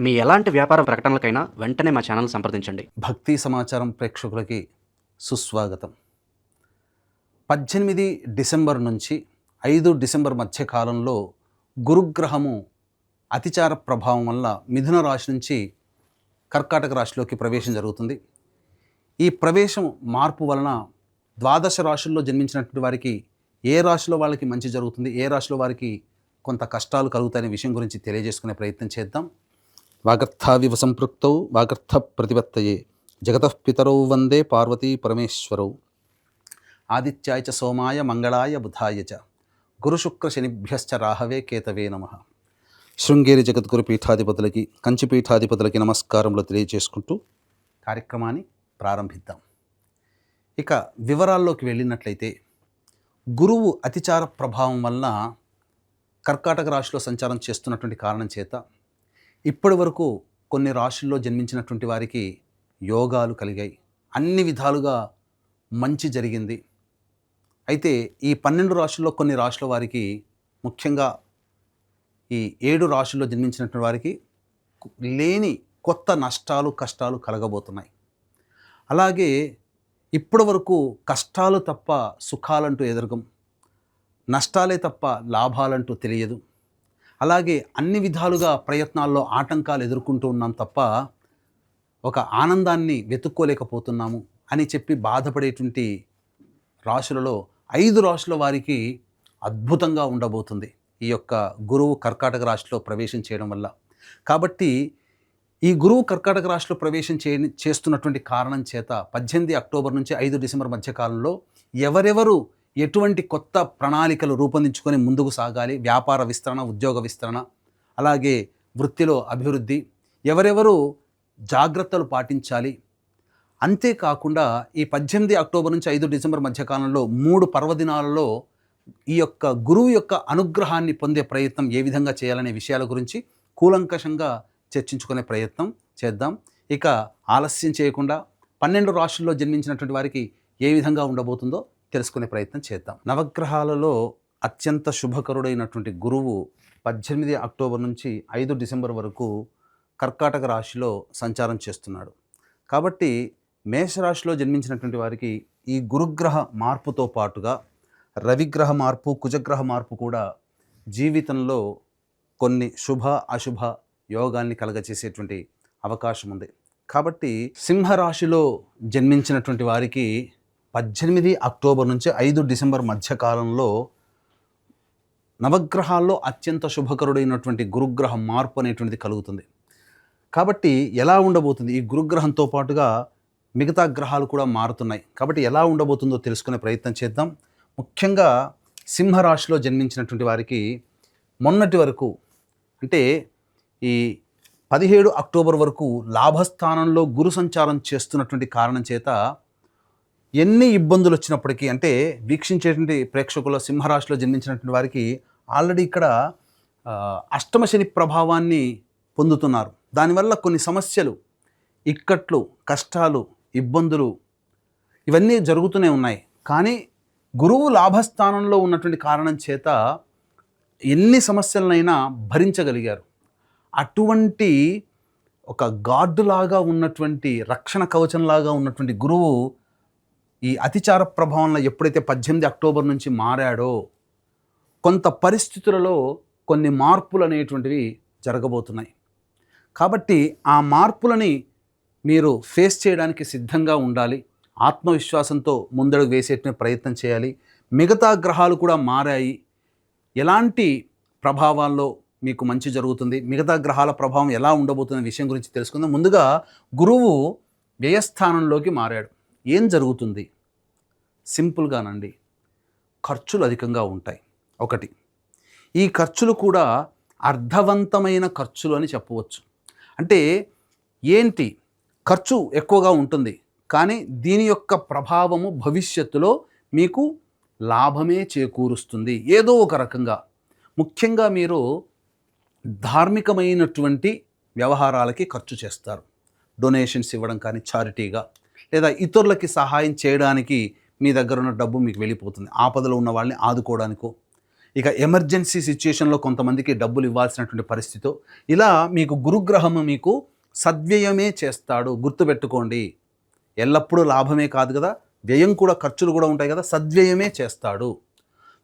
మీ ఎలాంటి వ్యాపార ప్రకటనలకైనా వెంటనే మా ఛానల్ సంప్రదించండి. భక్తి సమాచారం ప్రేక్షకులకి సుస్వాగతం. పద్దెనిమిది డిసెంబర్ నుంచి ఐదు డిసెంబర్ మధ్య కాలంలో గురుగ్రహము అతిచార ప్రభావం వల్ల మిథున రాశి నుంచి కర్కాటక రాశిలోకి ప్రవేశం జరుగుతుంది. ఈ ప్రవేశం మార్పు వలన ద్వాదశ రాశుల్లో జన్మించినటువంటి వారికి ఏ రాశిలో వాళ్ళకి మంచి జరుగుతుంది ఏ రాశిలో వారికి కొంత కష్టాలు కలుగుతాయనే విషయం గురించి తెలియజేసుకునే ప్రయత్నం చేద్దాం. వాగర్థావివ సంపృక్తౌ వాగర్థ ప్రతిపత్తయే. జగతః పితరౌ వందే పార్వతీ పరమేశ్వరౌ. ఆదిత్యాయ చ సోమాయ మంగళాయ బుధాయ చ. గురుశుక్ర శనిభ్యశ్చ రాహవే కేతవే నమ. శృంగేరి జగద్గురు పీఠాధిపతులకి కంచి పీఠాధిపతులకి నమస్కారములు తెలియజేసుకుంటూ కార్యక్రమాన్ని ప్రారంభిద్దాం. ఇక వివరాల్లోకి వెళ్ళినట్లయితే గురువు అతిచార ప్రభావం వలన కర్కాటక రాశిలో సంచారం చేస్తున్నటువంటి కారణం చేత ఇప్పటి వరకు కొన్ని రాశుల్లో జన్మించినటువంటి వారికి యోగాలు కలిగాయి. అన్ని విధాలుగా మంచి జరిగింది. అయితే ఈ పన్నెండు రాశుల్లో కొన్ని రాశుల వారికి ముఖ్యంగా ఈ ఏడు రాశుల్లో జన్మించినటువంటి వారికి లేని కొత్త నష్టాలు కష్టాలు కలగబోతున్నాయి. అలాగే ఇప్పటి వరకు కష్టాలు తప్ప సుఖాలంటూ ఎదురగం నష్టాలే తప్ప లాభాలంటూ తెలియదు. అలాగే అన్ని విధాలుగా ప్రయత్నాల్లో ఆటంకాలు ఎదుర్కొంటూ ఉన్నాం తప్ప ఒక ఆనందాన్ని వెతుక్కోలేకపోతున్నాము అని చెప్పి బాధపడేటువంటి రాశులలో ఐదు రాశుల వారికి అద్భుతంగా ఉండబోతుంది ఈ యొక్క గురువు కర్కాటక రాశిలో ప్రవేశం చేయడం వల్ల. కాబట్టి ఈ గురువు కర్కాటక రాశిలో ప్రవేశం చే చేస్తున్నటువంటి కారణం చేత పద్దెనిమిది అక్టోబర్ నుంచి ఐదు డిసెంబర్ మధ్య కాలంలో ఎవరెవరు ఎటువంటి కొత్త ప్రణాళికలు రూపొందించుకొని ముందుకు సాగాలి? వ్యాపార విస్తరణ ఉద్యోగ విస్తరణ అలాగే వృత్తిలో అభివృద్ధి ఎవరెవరు జాగ్రత్తలు పాటించాలి? అంతేకాకుండా ఈ పద్దెనిమిది అక్టోబర్ నుంచి ఐదు డిసెంబర్ మధ్యకాలంలో మూడు పర్వదినాలలో ఈ యొక్క గురువు యొక్క అనుగ్రహాన్ని పొందే ప్రయత్నం ఏ విధంగా చేయాలనే విషయాల గురించి కూలంకషంగా చర్చించుకునే ప్రయత్నం చేద్దాం. ఇక ఆలస్యం చేయకుండా పన్నెండు రాష్ట్రాల్లో జన్మించినటువంటి వారికి ఏ విధంగా ఉండబోతుందో తెలుసుకునే ప్రయత్నం చేద్దాం. నవగ్రహాలలో అత్యంత శుభకరుడైనటువంటి గురువు పద్దెనిమిది అక్టోబర్ నుంచి ఐదు డిసెంబర్ వరకు కర్కాటక రాశిలో సంచారం చేస్తున్నాడు. కాబట్టి మేషరాశిలో జన్మించినటువంటి వారికి ఈ గురుగ్రహ మార్పుతో పాటుగా రవిగ్రహ మార్పు కుజగ్రహ మార్పు కూడా జీవితంలో కొన్ని శుభ అశుభ యోగాన్ని కలగచేసేటువంటి అవకాశం ఉంది కాబట్టి సింహరాశిలో జన్మించినటువంటి వారికి పద్దెనిమిది అక్టోబర్ నుంచి ఐదు డిసెంబర్ మధ్య కాలంలో నవగ్రహాల్లో అత్యంత శుభకరుడైనటువంటి గురుగ్రహ మార్పు అనేటువంటిది కలుగుతుంది. కాబట్టి ఎలా ఉండబోతుంది? ఈ గురుగ్రహంతో పాటుగా మిగతా గ్రహాలు కూడా మారుతున్నాయి. కాబట్టి ఎలా ఉండబోతుందో తెలుసుకునే ప్రయత్నం చేద్దాం. ముఖ్యంగా సింహరాశిలో జన్మించినటువంటి వారికి మొన్నటి వరకు అంటే ఈ పదిహేడు అక్టోబర్ వరకు లాభస్థానంలో గురు సంచారం చేస్తున్నటువంటి కారణం చేత ఎన్ని ఇబ్బందులు వచ్చినప్పటికీ అంటే వీక్షించేటువంటి ప్రేక్షకుల సింహరాశిలో జన్మించినటువంటి వారికి ఆల్రెడీ ఇక్కడ అష్టమశని అష్టమ శని ప్రభావాన్ని పొందుతున్నారు. దానివల్ల కొన్ని సమస్యలు ఇక్కట్లు కష్టాలు ఇబ్బందులు ఇవన్నీ జరుగుతూనే ఉన్నాయి. కానీ గురువు లాభస్థానంలో ఉన్నటువంటి కారణం చేత ఎన్ని సమస్యలనైనా భరించగలిగారు. అటువంటి ఒక గార్డులాగా ఉన్నటువంటి రక్షణ కవచంలాగా ఉన్నటువంటి గురువు ఈ అతిచార ప్రభావంలో ఎప్పుడైతే పద్దెనిమిది అక్టోబర్ నుంచి మారాడో కొంత పరిస్థితులలో కొన్ని మార్పులు అనేటువంటివి జరగబోతున్నాయి. కాబట్టి ఆ మార్పులని మీరు ఫేస్ చేయడానికి సిద్ధంగా ఉండాలి. ఆత్మవిశ్వాసంతో ముందడుగు వేసేటువంటి ప్రయత్నం చేయాలి. మిగతా గ్రహాలు కూడా మారాయి. ఎలాంటి ప్రభావాల్లో మీకు మంచి జరుగుతుంది? మిగతా గ్రహాల ప్రభావం ఎలా ఉండబోతున్న విషయం గురించి తెలుసుకుందాం. ముందుగా గురువు వ్యయస్థానంలోకి మారాడు. ఏం జరుగుతుంది? సింపుల్గానండి. ఖర్చులు అధికంగా ఉంటాయి. ఒకటి ఈ ఖర్చులు కూడా అర్థవంతమైన ఖర్చులు అని చెప్పవచ్చు. అంటే ఏంటి? ఖర్చు ఎక్కువగా ఉంటుంది. కానీ దీని యొక్క ప్రభావము భవిష్యత్తులో మీకు లాభమే చేకూరుస్తుంది. ఏదో ఒక రకంగా. ముఖ్యంగా మీరు ధార్మికమైనటువంటి వ్యవహారాలకి ఖర్చు చేస్తారు. డొనేషన్స్ ఇవ్వడం కానీ చారిటీగా. లేదా ఇతరులకి సహాయం చేయడానికి మీ దగ్గర ఉన్న డబ్బు మీకు వెళ్ళిపోతుంది. ఆపదలో ఉన్న వాళ్ళని ఆదుకోవడానికో ఇక ఎమర్జెన్సీ సిచ్యుయేషన్లో కొంతమందికి డబ్బులు ఇవ్వాల్సినటువంటి పరిస్థితి ఇలా మీకు గురుగ్రహము మీకు సద్వ్యయమే చేస్తాడు. గుర్తుపెట్టుకోండి. ఎల్లప్పుడూ లాభమే కాదు కదా. వ్యయం కూడా ఖర్చులు కూడా ఉంటాయి కదా. సద్వ్యయమే చేస్తాడు.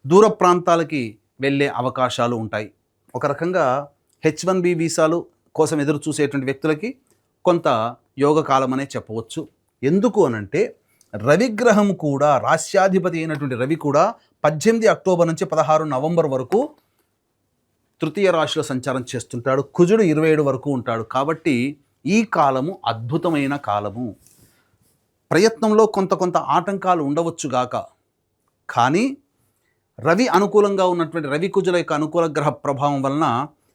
దూర ప్రాంతాలకి వెళ్ళే అవకాశాలు ఉంటాయి. ఒక రకంగా హెచ్ వన్ బి వీసాలు కోసం ఎదురు చూసేటువంటి వ్యక్తులకి కొంత యోగకాలం అనే చెప్పవచ్చు. ఎందుకు అనంటే రవిగ్రహం కూడా రాశ్యాధిపతి అయినటువంటి రవి కూడా పద్దెనిమిది అక్టోబర్ నుంచి పదహారు నవంబర్ వరకు తృతీయ రాశిలో సంచారం చేస్తుంటాడు. కుజుడు ఇరవై ఏడు వరకు ఉంటాడు. కాబట్టి ఈ కాలము అద్భుతమైన కాలము. ప్రయత్నంలో కొంత కొంత ఆటంకాలు ఉండవచ్చుగాక కానీ రవి అనుకూలంగా ఉన్నటువంటి రవి కుజుల యొక్క అనుకూల గ్రహ ప్రభావం వలన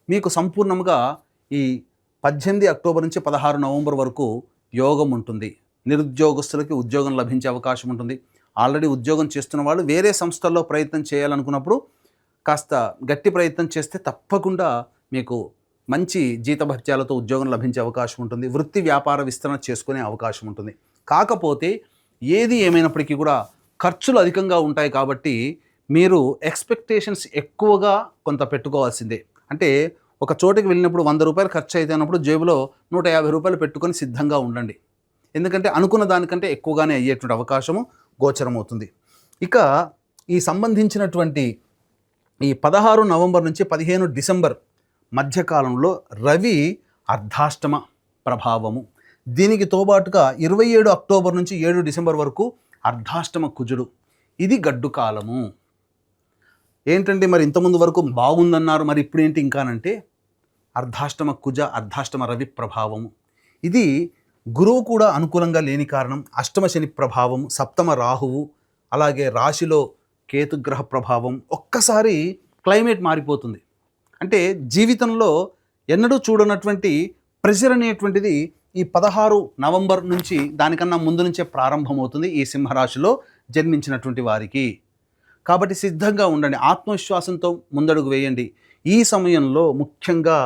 మీకు సంపూర్ణంగా ఈ పద్దెనిమిది అక్టోబర్ నుంచి పదహారు నవంబర్ వరకు యోగం ఉంటుంది. నిరుద్యోగస్తులకి ఉద్యోగం లభించే అవకాశం ఉంటుంది. ఆల్రెడీ ఉద్యోగం చేస్తున్న వాళ్ళు వేరే సంస్థల్లో ప్రయత్నం చేయాలనుకున్నప్పుడు కాస్త గట్టి ప్రయత్నం చేస్తే తప్పకుండా మీకు మంచి జీతభత్యాలతో ఉద్యోగం లభించే అవకాశం ఉంటుంది. వృత్తి వ్యాపార విస్తరణ చేసుకునే అవకాశం ఉంటుంది. కాకపోతే ఏది ఏమైనప్పటికీ కూడా ఖర్చులు అధికంగా ఉంటాయి కాబట్టి మీరు ఎక్స్పెక్టేషన్స్ ఎక్కువగా కొంత పెట్టుకోవాల్సిందే. అంటే ఒక చోటికి వెళ్ళినప్పుడు వంద రూపాయలు ఖర్చు అయితే అన్నప్పుడు జేబులో నూట యాభై రూపాయలు పెట్టుకొని సిద్ధంగా ఉండండి. ఎందుకంటే అనుకున్న దానికంటే ఎక్కువగానే అయ్యేటువంటి అవకాశము గోచరమవుతుంది. ఇక ఈ సంబంధించినటువంటి ఈ పదహారు నవంబర్ నుంచి పదిహేను డిసెంబర్ మధ్యకాలంలో రవి అర్ధాష్టమ ప్రభావము. దీనికి తోబాటుగా ఇరవై ఏడు అక్టోబర్ నుంచి ఏడు డిసెంబర్ వరకు అర్ధాష్టమ కుజుడు. ఇది గడ్డు కాలము. ఏంటంటే మరి ఇంతకుముందు వరకు బాగుందన్నారు మరి ఇప్పుడు ఏంటి ఇంకానంటే అర్ధాష్టమ కుజ అర్ధాష్టమ రవి ప్రభావము. ఇది గురువు కూడా అనుకూలంగా లేని కారణం అష్టమ శని ప్రభావం సప్తమ రాహువు అలాగే రాశిలో కేతుగ్రహ ప్రభావం ఒక్కసారి క్లైమేట్ మారిపోతుంది. అంటే జీవితంలో ఎన్నడూ చూడనటువంటి ప్రెషర్ అనేటువంటిది ఈ పదహారు నవంబర్ నుంచి దానికన్నా ముందు నుంచే ప్రారంభమవుతుంది ఈ సింహరాశిలో జన్మించినటువంటి వారికి. కాబట్టి సిద్ధంగా ఉండండి ఆత్మవిశ్వాసంతో ముందడుగు వేయండి. ఈ సమయంలో ముఖ్యంగా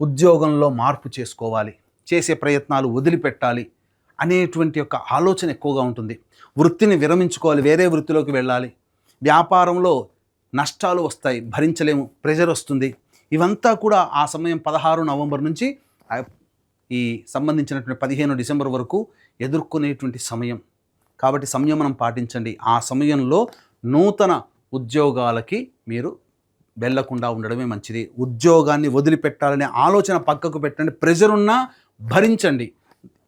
ఉద్యోగంలో మార్పు చేసుకోవాలి. చేసే ప్రయత్నాలు వదిలిపెట్టాలి అనేటువంటి యొక్క ఆలోచన ఎక్కువగా ఉంటుంది. వృత్తిని విరమించుకోవాలి వేరే వృత్తిలోకి వెళ్ళాలి. వ్యాపారంలో నష్టాలు వస్తాయి భరించలేము ప్రెషర్ వస్తుంది. ఇవంతా కూడా ఆ సమయం పదహారు నవంబర్ నుంచి ఈ సంబంధించినటువంటి పదిహేను డిసెంబర్ వరకు ఎదుర్కొనేటువంటి సమయం. కాబట్టి సంయమనం పాటించండి. ఆ సమయంలో నూతన ఉద్యోగాలకి మీరు వెళ్ళకుండా ఉండడమే మంచిది. ఉద్యోగాన్ని వదిలిపెట్టాలనే ఆలోచన పక్కకు పెట్టండి. ప్రెజర్ ఉన్నా భరించండి.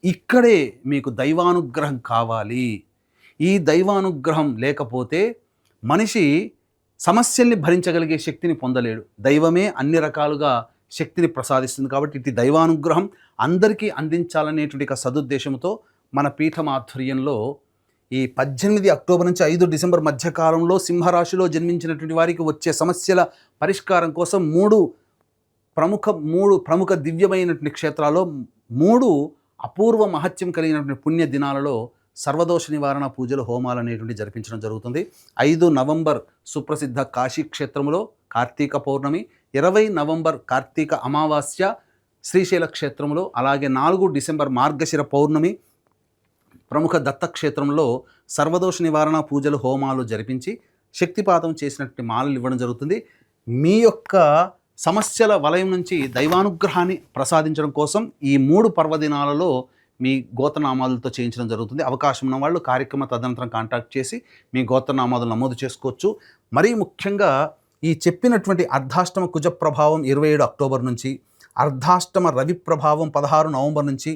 ఇక్కడే మీకు దైవానుగ్రహం కావాలి. ఈ దైవానుగ్రహం లేకపోతే మనిషి సమస్యల్ని భరించగలిగే శక్తిని పొందలేడు. దైవమే అన్ని రకాలుగా శక్తిని ప్రసాదిస్తుంది కాబట్టి ఇటు దైవానుగ్రహం. అందరికీ అందించాలనేటువంటి సదుద్దేశంతో మన పీఠం ఆధ్వర్యంలో ఈ పద్దెనిమిది అక్టోబర్ నుంచి ఐదు డిసెంబర్ మధ్యకాలంలో సింహరాశిలో జన్మించినటువంటి వారికి వచ్చే సమస్యల పరిష్కారం కోసం మూడు ప్రముఖ మూడు ప్రముఖ దివ్యమైనటువంటి క్షేత్రాల్లో మూడు అపూర్వ మహత్యం కలిగినటువంటి పుణ్య దినాలలో సర్వదోష నివారణ పూజలు హోమాలు అనేటువంటి జరిపించడం జరుగుతుంది. ఐదు నవంబర్ సుప్రసిద్ధ కాశీ క్షేత్రములో కార్తీక పౌర్ణమి ఇరవై నవంబర్ కార్తీక అమావాస్య శ్రీశైల క్షేత్రంలో అలాగే నాలుగు డిసెంబర్ మార్గశిర పౌర్ణమి ప్రముఖ దత్తక్షేత్రంలో సర్వదోష నివారణ పూజలు హోమాలు జరిపించి శక్తిపాతం చేసినటువంటి మాలలు ఇవ్వడం జరుగుతుంది. మీ యొక్క సమస్యల వలయం నుంచి దైవానుగ్రహాన్ని ప్రసాదించడం కోసం ఈ మూడు పర్వదినాలలో మీ గోత్రనామాలతో చేయించడం జరుగుతుంది. అవకాశం ఉన్న వాళ్ళు కార్యక్రమ తదనంతరం కాంటాక్ట్ చేసి మీ గోత్రనామాలు నమోదు చేసుకోవచ్చు. మరీ ముఖ్యంగా ఈ చెప్పినటువంటి అర్ధాష్టమ కుజ ప్రభావం ఇరవై ఏడు అక్టోబర్ నుంచి అర్ధాష్టమ రవి ప్రభావం పదహారు నవంబర్ నుంచి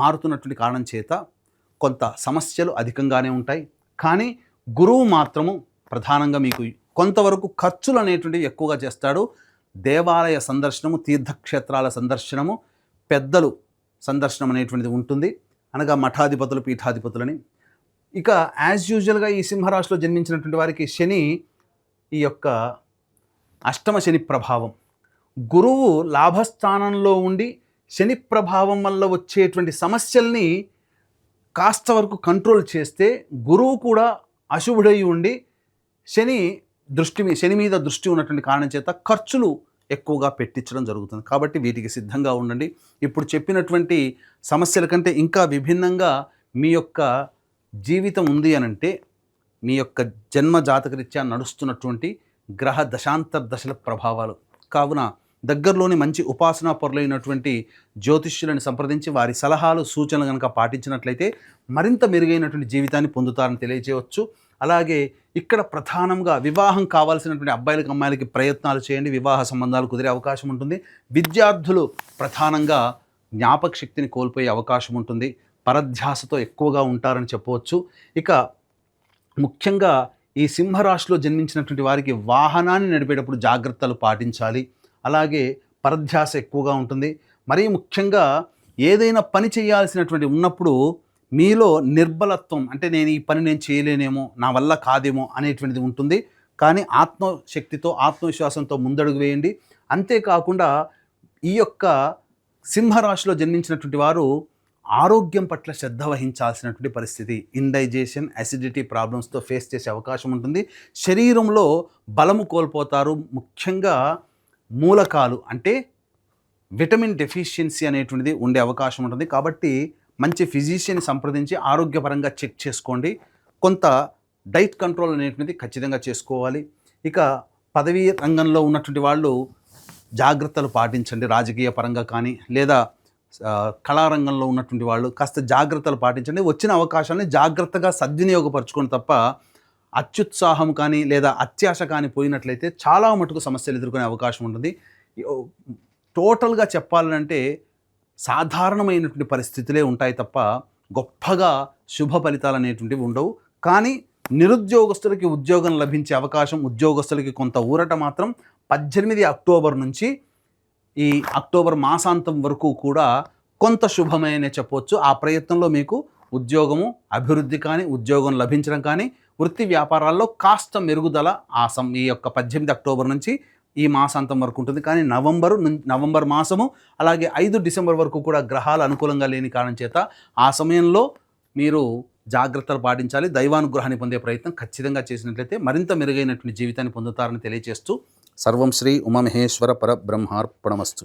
మారుతున్నటువంటి కారణం చేత కొంత సమస్యలు అధికంగానే ఉంటాయి. కానీ గురువు మాత్రము ప్రధానంగా మీకు కొంతవరకు ఖర్చులు అనేటువంటివి ఎక్కువగా చేస్తాడు. దేవాలయ సందర్శనము తీర్థక్షేత్రాల సందర్శనము పెద్దలు సందర్శనం అనేటువంటిది ఉంటుంది. అనగా మఠాధిపతులు పీఠాధిపతులని. ఇక యాజ్ యూజువల్గా ఈ సింహరాశిలో జన్మించినటువంటి వారికి శని ఈ యొక్క అష్టమ శని ప్రభావం. గురువు లాభస్థానంలో ఉండి శని ప్రభావం వల్ల వచ్చేటువంటి సమస్యల్ని కాస్త వరకు కంట్రోల్ చేస్తే గురువు కూడా అశుభుడై ఉండి శని దృష్టి మీ శని మీద దృష్టి ఉన్నటువంటి కారణం చేత ఖర్చులు ఎక్కువగా పెట్టించడం జరుగుతుంది. కాబట్టి వీటికి సిద్ధంగా ఉండండి. ఇప్పుడు చెప్పినటువంటి సమస్యల కంటే ఇంకా విభిన్నంగా మీ యొక్క జీవితం ఉంది అనంటే మీ యొక్క జన్మ జాతకరీత్యా నడుస్తున్నటువంటి గ్రహ దశాంతర దశల ప్రభావాలు. కావున దగ్గరలోని మంచి ఉపాసనా పొరలైనటువంటి జ్యోతిష్యులను సంప్రదించి వారి సలహాలు సూచనలు కనుక పాటించినట్లయితే మరింత మెరుగైనటువంటి జీవితాన్ని పొందుతారని తెలియజేయవచ్చు. అలాగే ఇక్కడ ప్రధానంగా వివాహం కావాల్సినటువంటి అబ్బాయిలకి అమ్మాయిలకి ప్రయత్నాలు చేయండి. వివాహ సంబంధాలు కుదిరే అవకాశం ఉంటుంది. విద్యార్థులు ప్రధానంగా జ్ఞాపక శక్తిని కోల్పోయే అవకాశం ఉంటుంది. పరధ్యాసతో ఎక్కువగా ఉంటారని చెప్పవచ్చు. ఇక ముఖ్యంగా ఈ సింహరాశిలో జన్మించినటువంటి వారికి వాహనాన్ని నడిపేటప్పుడు జాగ్రత్తలు పాటించాలి. అలాగే పరధ్యాస ఎక్కువగా ఉంటుంది. మరీ ముఖ్యంగా ఏదైనా పని చేయాల్సినటువంటి ఉన్నప్పుడు మీలో నిర్బలత్వం అంటే నేను ఈ పని నేను చేయలేనేమో నా వల్ల కాదేమో అనేటువంటిది ఉంటుంది. కానీ ఆత్మశక్తితో ఆత్మవిశ్వాసంతో ముందడుగు వేయండి. అంతేకాకుండా ఈ యొక్క సింహరాశిలో జన్మించినటువంటి వారు ఆరోగ్యం పట్ల శ్రద్ధ వహించాల్సినటువంటి పరిస్థితి. ఇండైజేషన్ అసిడిటీ ప్రాబ్లమ్స్తో ఫేస్ చేసే అవకాశం ఉంటుంది. శరీరంలో బలము కోల్పోతారు. ముఖ్యంగా మూలకాలు అంటే విటమిన్ డెఫిషియన్సీ అనేటువంటిది ఉండే అవకాశం ఉంటుంది. కాబట్టి మంచి ఫిజిషియన్ సంప్రదించి ఆరోగ్యపరంగా చెక్ చేసుకోండి. కొంత డైట్ కంట్రోల్ అనేటువంటిది ఖచ్చితంగా చేసుకోవాలి. ఇక పదవీ రంగంలో ఉన్నటువంటి వాళ్ళు జాగ్రత్తలు పాటించండి రాజకీయ పరంగా కానీ లేదా కళారంగంలో ఉన్నటువంటి వాళ్ళు కాస్త జాగ్రత్తలు పాటించండి. వచ్చిన అవకాశాన్ని జాగ్రత్తగా సద్వినియోగపరచుకోండి తప్ప అత్యుత్సాహం కానీ లేదా అత్యాశ కానీ పోయినట్లయితే చాలా మటుకు సమస్యలు ఎదుర్కొనే అవకాశం ఉంటుంది. టోటల్గా చెప్పాలంటే సాధారణమైనటువంటి పరిస్థితులే ఉంటాయి తప్ప గొప్పగా శుభ ఫలితాలు అనేటువంటివి ఉండవు. కానీ నిరుద్యోగస్తులకి ఉద్యోగం లభించే అవకాశం ఉద్యోగస్తులకి కొంత ఊరట మాత్రం పద్దెనిమిది అక్టోబర్ నుంచి ఈ అక్టోబర్ మాసాంతం వరకు కూడా కొంత శుభమనే చెప్పవచ్చు ఆ ప్రయత్నంలో మీకు ఉద్యోగము అభివృద్ధి కానీ ఉద్యోగం లభించడం కానీ వృత్తి వ్యాపారాల్లో కాస్త మెరుగుదల ఆ సం ఈ యొక్క పద్దెనిమిది అక్టోబర్ నుంచి ఈ మాసాంతం వరకు ఉంటుంది. కానీ నవంబరు నవంబర్ మాసము అలాగే ఐదు డిసెంబర్ వరకు కూడా గ్రహాలు అనుకూలంగా లేని కారణం చేత ఆ సమయంలో మీరు జాగ్రత్తలు పాటించాలి. దైవానుగ్రహాన్ని పొందే ప్రయత్నం ఖచ్చితంగా చేసినట్లయితే మరింత మెరుగైనటువంటి జీవితాన్ని పొందుతారని తెలియజేస్తూ సర్వం శ్రీ ఉమామహేశ్వర పరబ్రహ్మార్పణమస్తు.